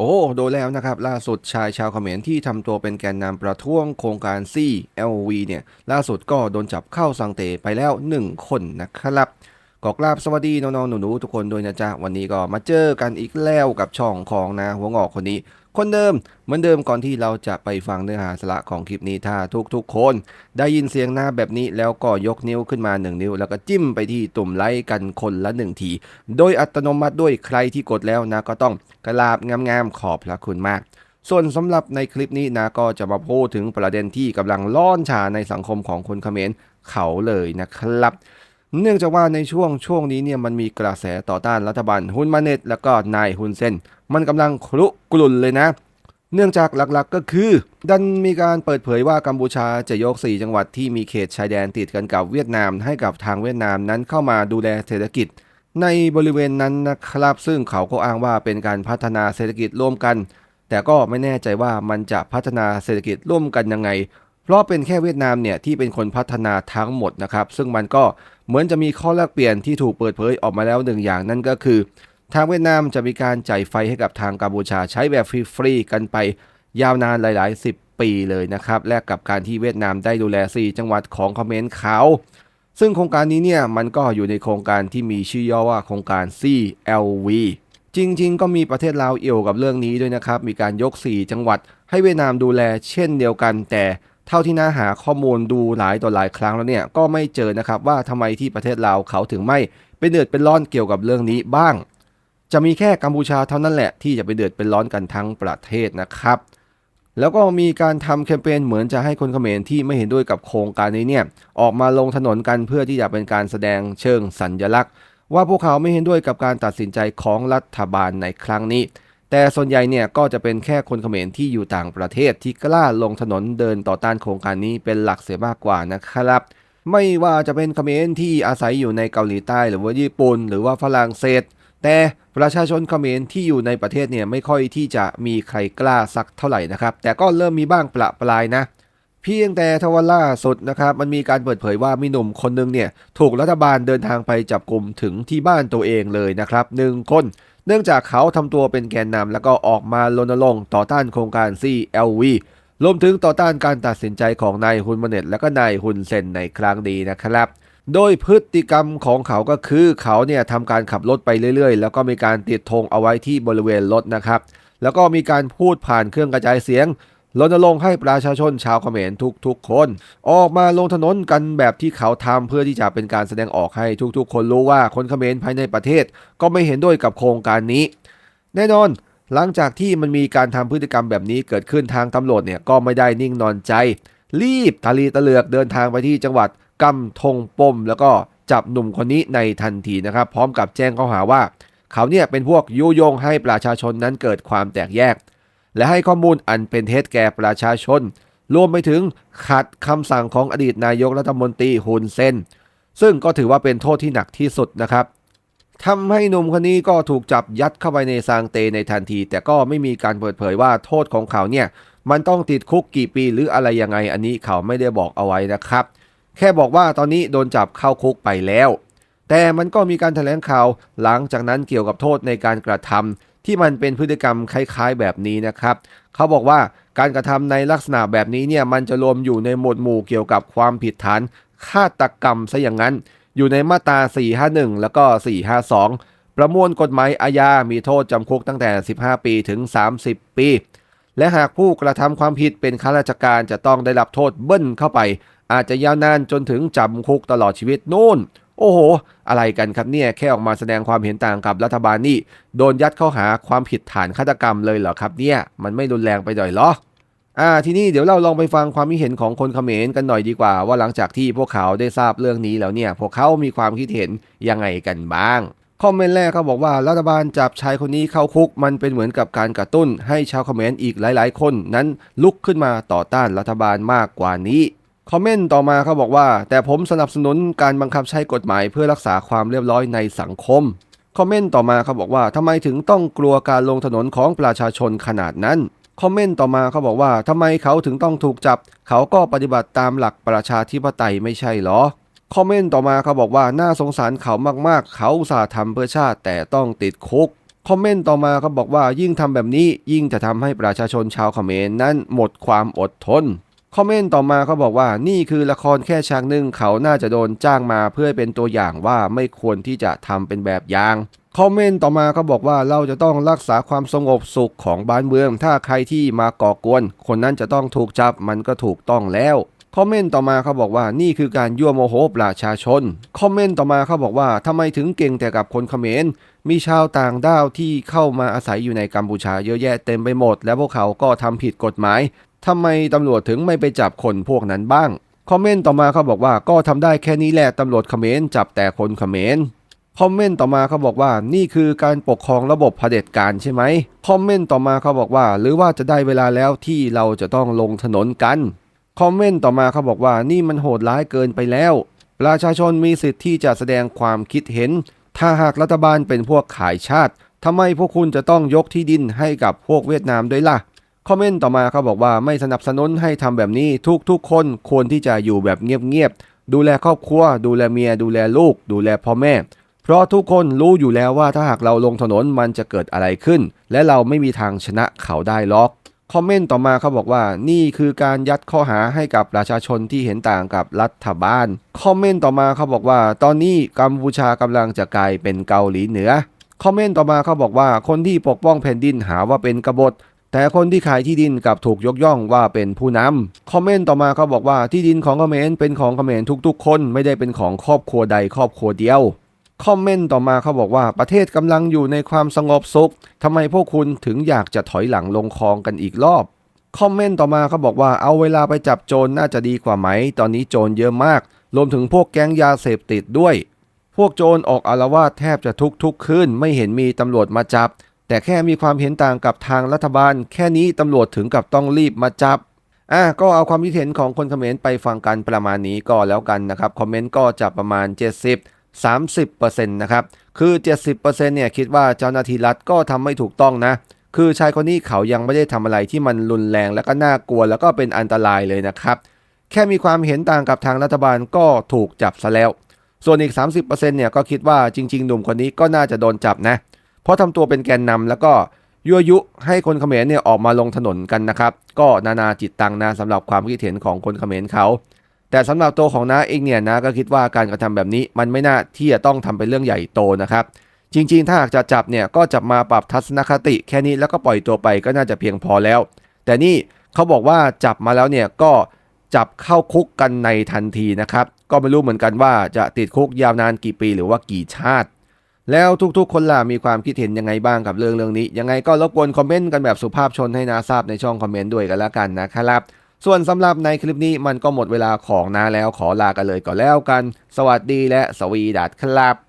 โอ้โดนแล้วนะครับ ล่าสุดชายชาวเขมรที่ทำตัวเป็นแกนนำประท้วงโครงการ CLV เนี่ย ล่าสุดก็โดนจับเข้าสังเตไปแล้ว 1 คนนะครับ กอกลาบสวัสดีน้องๆหนูๆทุกคนด้วยนะจ๊ะวันนี้ก็มาเจอกันอีกแล้วกับช่องของนาหัวงอกคนนี้ คนเดิมเหมือนเดิมก่อนที่เราจะไปฟังเนื้อหาสาระของคลิปนี้ถ้าทุกๆคน ได้ยินเสียงหน้าแบบนี้แล้วก็ยกนิ้วขึ้นมา 1 นิ้ว แล้วก็จิ้มไปที่ตุ่มไลค์กันคนละ 1 ที โดยอัตโนมัติด้วยใครที่กดแล้วนะก็ต้องกราบงามๆขอบพระคุณมากส่วนสำหรับในคลิปนี้นะก็จะมาพูดถึงประเด็นที่กำลังล่อนชาในสังคมของคนเขมรเขาเลยนะครับ เนื่องจากว่าในช่วงช่วงนี้เนี่ยมันมีกระแสต่อต้านรัฐบาลฮุนมาเน็ตแล้วก็นายฮุนเซนมันกำลังคลุกลุ่นเลยนะ เนื่องจากหลักๆก็คือ ดันมีการเปิดเผยว่ากัมพูชาจะยก 4 จังหวัดที่มีเขตชายแดนติดกันกับเวียดนาม ให้กับทางเวียดนามนั้นเข้ามาดูแลเศรษฐกิจ ในบริเวณนั้นนะครับซึ่งเขาก็อ้างว่าเป็นการพัฒนาเศรษฐกิจร่วมกัน แต่ก็ไม่แน่ใจว่ามันจะพัฒนาเศรษฐกิจร่วมกันยังไง เพราะเป็นแค่เวียดนามเนี่ยที่เป็นคนพัฒนาทั้งหมดนะครับ ซึ่งมันก็เหมือนจะมีข้อแลกเปลี่ยนที่ถูกเปิดเผยออกมาแล้วหนึ่งอย่างนั่นก็คือ ทางเวียดนามจะมีการจ่ายไฟให้กับทางกัมพูชาใช้แบบฟรีๆกันไปยาวนานหลายๆ 10 ปีเลยนะครับแลกกับการที่เวียดนามได้ดูแล 4 จังหวัดของคอมเขมนต์เขาซึ่งโครงการนี้เนี่ยมันก็อยู่ในโครงการที่มีชื่อย่อว่าโครงการ CLV จริงๆ ก็มีประเทศลาวเอี่ยวกับเรื่องนี้ด้วยนะครับ มีการยก 4 จังหวัดให้เวียดนามดูแลเช่นเดียวกัน แต่ เท่าที่น่าหาข้อมูลดูหลายต่อหลายครั้งแล้วเนี่ยก็ไม่เจอนะครับว่าทำไมที่ประเทศลาวเขาถึงไม่เป็นเดือดเป็นร้อนเกี่ยวกับเรื่องนี้บ้าง จะมีแค่กัมพูชาเท่านั้นแหละที่จะไปเดือดเป็นร้อนกันทั้งประเทศนะครับ แล้วก็มีการทำแคมเปญเหมือนจะให้คนเขมรที่ไม่เห็นด้วยกับโครงการนี้เนี่ยออกมาลงถนนกันเพื่อที่จะเป็นการแสดงเชิงสัญญลักษณ์ ว่าพวกเขาไม่เห็นด้วยกับการตัดสินใจของรัฐบาลในครั้งนี้ แต่ส่วนใหญ่เนี่ยก็จะเป็นแค่คนเขมรที่อยู่ต่างประเทศที่กล้าลงถนนเดินต่อต้านโครงการนี้เป็นหลักเสียมากกว่านะครับ ไม่ว่าจะเป็นเขมรที่อาศัยอยู่ในเกาหลีใต้หรือว่าญี่ปุ่นหรือว่าฝรั่งเศส แต่ประชาชนเขมรที่อยู่ในประเทศเนี่ยไม่ค่อยที่จะมีใครกล้าสักเท่าไหร่นะครับ แต่ก็เริ่มมีบ้างประปรายนะเพียงแต่ทว่าล่าสุดนะครับมันมีการเปิดเผยว่ามีหนุ่มคนหนึงเนี่ยถูกรัฐบาลเดินทางไปจับกลุ่มถึงที่บ้านตัวเองเลยนะครับหนึ่งคน เนื่องจากเขาทำตัวเป็นแกนนำแล้วก็ออกมารณรงค์ต่อต้านโครงการ CLV รวมถึงต่อต้านการตัดสินใจของนายฮุนมาเน็ตและก็นายฮุนเซนในครั้งนี้นะครับ โดยพฤติกรรมของเขาก็คือเขาเนี่ยทำการขับรถไปเรื่อยๆ แล้วก็มีการติดธงเอาไว้ที่บริเวณรถนะครับ แล้วก็มีการพูดผ่านเครื่องกระจายเสียง รณรงค์ให้ประชาชนชาวเขมรทุกๆคน ออกมาลงถนนกันแบบที่เขาทำเพื่อที่จะเป็นการแสดงออกให้ทุกๆ คนรู้ว่าคนเขมรภายในประเทศ ก็ไม่เห็นด้วยกับโครงการนี้ แน่นอนหลังจากที่มันมีการทำพฤติกรรมแบบนี้เกิดขึ้นทางตำรวจเนี่ยก็ไม่ได้นิ่งนอนใจ รีบตาลีตะเลือกเดินทางไปที่จังหวัดกำทงปม แล้วก็จับหนุ่มคนนี้ในทันทีนะครับ พร้อมกับแจ้งข้อหาว่า เขาเนี่ยเป็นพวกยุยงให้ประชาชนนั้นเกิดความแตกแยก และให้ข้อมูลอันเป็นเท็จแก่ประชาชน รวมไปถึงขัดคำสั่งของอดีตนายกรัฐมนตรีฮุนเซนซึ่งก็ถือว่าเป็นโทษที่หนักที่สุดนะครับทำให้หนุ่มคนนี้ก็ถูกจับยัดเข้าไปในซางเตในทันที แต่ก็ไม่มีการเปิดเผยว่าโทษของเขาเนี่ย มันต้องติดคุกกี่ปีหรืออะไรยังไงอันนี้เขาไม่ได้บอกเอาไว้นะครับ แค่บอกว่าตอนนี้โดนจับเข้าคุกไปแล้ว แต่มันก็มีการแถลงข่าวหลังจากนั้นเกี่ยวกับโทษในการกระทำ ที่มันเป็นพฤติกรรมคล้ายๆแบบนี้นะครับ เขาบอกว่าการกระทำในลักษณะแบบนี้เนี่ยมันจะรวมอยู่ในหมวดหมู่เกี่ยวกับความผิดฐานฆาตกรรมซะอย่างนั้น อยู่ในมาตรา 451 แล้วก็ 452 ประมวลกฎหมายอาญา มีโทษจำคุกตั้งแต่ 15 ปีถึง 30 ปี และหากผู้กระทำความผิดเป็นข้าราชการจะต้องได้รับโทษเบิ้ลเข้าไป อาจจะยาวนานจนถึงจำคุกตลอดชีวิตนู่น โอ้โห อะไรกันครับเนี่ย แค่ออกมาแสดงความเห็นต่างกับรัฐบาลนี่ โดนยัดเข้าหาความผิดฐานฆาตกรรมเลยเหรอครับเนี่ย มันไม่รุนแรงไปหน่อยเหรออ่าทีนี้เดี๋ยวเราลองไปฟังความคิดเห็นของคนเขมรกันหน่อยดีกว่า ว่าหลังจากที่พวกเขาได้ทราบเรื่องนี้แล้วเนี่ย พวกเขามีความคิดเห็นยังไงกันบ้าง คอมเมนต์แรกเขาบอกว่ารัฐบาลจับชายคนนี้เข้าคุก มันเป็นเหมือนกับการกระตุ้น ให้ชาวเขมรอีกหลาย ๆ คนนั้นลุกขึ้นมาต่อต้านรัฐบาลมากกว่านี้ คอมเมนต์ต่อมาเขาบอกว่า แต่ผมสนับสนุนการบังคับใช้กฎหมายเพื่อรักษาความเรียบร้อยในสังคม คอมเมนต์ต่อมาเขาบอกว่าทำไมถึงต้องกลัวการลงถนนของประชาชนขนาดนั้น คอมเมนต์ต่อมาเขาบอกว่าทำไมเขาถึงต้องถูกจับ เขาก็ปฏิบัติตามหลักประชาธิปไตยไม่ใช่หรอ คอมเมนต์ต่อมาเขาบอกว่าน่าสงสารเขามากๆ เขาอุตส่าห์ทำเพื่อชาติแต่ต้องติดคุกคอมเมนต์ต่อมาเขาบอกว่ายิ่งทำแบบนี้ยิ่งจะทำให้ประชาชนชาวเขมรนั้นหมดความอดทน คอมเมนต์ต่อมาเขาบอกว่านี่คือละครแค่ฉากหนึ่งเขาน่าจะโดนจ้างมาเพื่อเป็นตัวอย่างว่าไม่ควรที่จะทำเป็นแบบอย่างคอมเมนต์ต่อมาเขาบอกว่าเราจะต้องรักษาความสงบสุขของบ้านเมือง ถ้าใครที่มาก่อกวน คนนั้นจะต้องถูกจับมันก็ถูกต้องแล้วคอมเมนต์ต่อมาเขาบอกว่านี่คือการยั่วโมโหประชาชนคอมเมนต์ต่อมาเขาบอกว่าทำไมถึงเก่งแต่กับคนเขมรมีชาวต่างด้าวที่เข้ามาอาศัยอยู่ในกัมพูชาเยอะแยะเต็มไปหมด และพวกเขาก็ทำผิดกฎหมาย ทำไมตำรวจถึงไม่ไปจับคนพวกนั้นบ้าง คอมเมนต์ต่อมาเขาบอกว่าก็ทำได้แค่นี้แหละตำรวจเขมรจับแต่คนเขมรคอมเมนต์ต่อมาเขาบอกว่านี่คือการปกครองระบบเผด็จการใช่ไหมคอมเมนต์ต่อมาเขาบอกว่า หรือว่าจะได้เวลาแล้วที่เราจะต้องลงถนนกันคอมเมนต์ต่อมาเขาบอกว่านี่มันโหดร้ายเกินไปแล้ว ประชาชนมีสิทธิ์ที่จะแสดงความคิดเห็น ถ้าหากรัฐบาลเป็นพวกขายชาติทำไมพวกคุณจะต้องยกที่ดินให้กับพวกเวียดนามด้วยล่ะ คอมเมนต์ต่อมาเขาบอกว่าไม่สนับสนุนให้ทำแบบนี้ทุกๆคนควรที่จะอยู่แบบเงียบๆดูแลครอบครัว ดูแลเมีย ดูแลลูก ดูแลพ่อแม่ เพราะทุกคนรู้อยู่แล้วว่าถ้าหากเราลงถนนมันจะเกิดอะไรขึ้น และเราไม่มีทางชนะเขาได้หรอกคอมเมนต์ต่อมาเขาบอกว่านี่คือการยัดข้อหาให้กับประชาชนที่เห็นต่างกับรัฐบาลคอมเมนต์ต่อมาเขาบอกว่า ตอนนี้กัมพูชากำลังจะกลายเป็นเกาหลีเหนือคอมเมนต์ต่อมาเขาบอกว่าคนที่ปกป้องแผ่นดินหาว่าเป็นกบฏ แต่คนที่ขายที่ดินกลับถูกยกย่องว่าเป็นผู้นำคอมเมนต์ต่อมาเขาบอกว่าที่ดินของเขมรเป็นของเขมรทุกๆ คนไม่ได้เป็นของครอบครัวใดครอบครัวเดียวคอมเมนต์ต่อมาเขาบอกว่าประเทศกำลังอยู่ในความสงบสุขทำไมพวกคุณถึงอยากจะถอยหลังลงคลองกันอีกรอบคอมเมนต์ต่อมาเขาบอกว่าเอาเวลาไปจับโจรน่าจะดีกว่าไหม ตอนนี้โจรเยอะมาก รวมถึงพวกแก๊งยาเสพติดด้วย พวกโจรออกอารวาสแทบจะทุกๆคืนไม่เห็นมีตำรวจมาจับ แต่แค่มีความเห็นต่างกับทางรัฐบาล แค่นี้ตำรวจถึงกับต้องรีบมาจับอะก็เอาความคิดเห็นของคนเขมรไปฟังกันประมาณนี้ก็แล้วกันนะครับคอมเมนต์ก็จะประมาณ 70 30%นะครับ คือ 70%เนี่ยคิดว่าเจ้าหน้าที่รัฐก็ทำไม่ถูกต้องนะ คือชายคนนี้เขายังไม่ได้ทำอะไรที่มันรุนแรงแล้วก็น่ากลัวแล้วก็เป็นอันตรายเลยนะครับ แค่มีความเห็นต่างกับทางรัฐบาลก็ถูกจับซะแล้ว ส่วนอีก 30%เนี่ยก็คิดว่าจริง ๆ หนุ่มคนนี้ก็น่าจะโดนจับนะเราะทำตัวเป็นแกนนำแล้วก็ยั่วยุให้คนเขมรเนี่ยออกมาลงถนนกันนะครับ ก็นานาจิตตังนะสำหรับความคิดเห็นของคนเขมรเขา แต่สำหรับตัวของน้าเองเนี่ยนะก็คิดว่าการกระทำแบบนี้มันไม่น่าที่จะต้องทำเป็นเรื่องใหญ่โตนะครับ จริงๆ ถ้าหากจะจับเนี่ยก็จับมาปรับทัศนคติแค่นี้แล้วก็ปล่อยตัวไปก็น่าจะเพียงพอแล้ว แต่นี่เขาบอกว่าจับมาแล้วเนี่ยก็จับเข้าคุกกันในทันทีนะครับ ก็ไม่รู้เหมือนกันว่าจะติดคุกยาวนานกี่ปีหรือว่ากี่ชาติ แล้วทุกๆ คนล่ะมีความคิดเห็นยังไงบ้างกับเรื่องเรื่องนี้ ยังไงก็รบกวนคอมเมนต์กันแบบสุภาพชนให้นาทราบในช่องคอมเมนต์ด้วยกันแล้วกันนะครับ ส่วนสำหรับในคลิปนี้มันก็หมดเวลาของนาแล้วขอลากันเลยก่อนแล้วกัน สวัสดีและสวีดัสครับ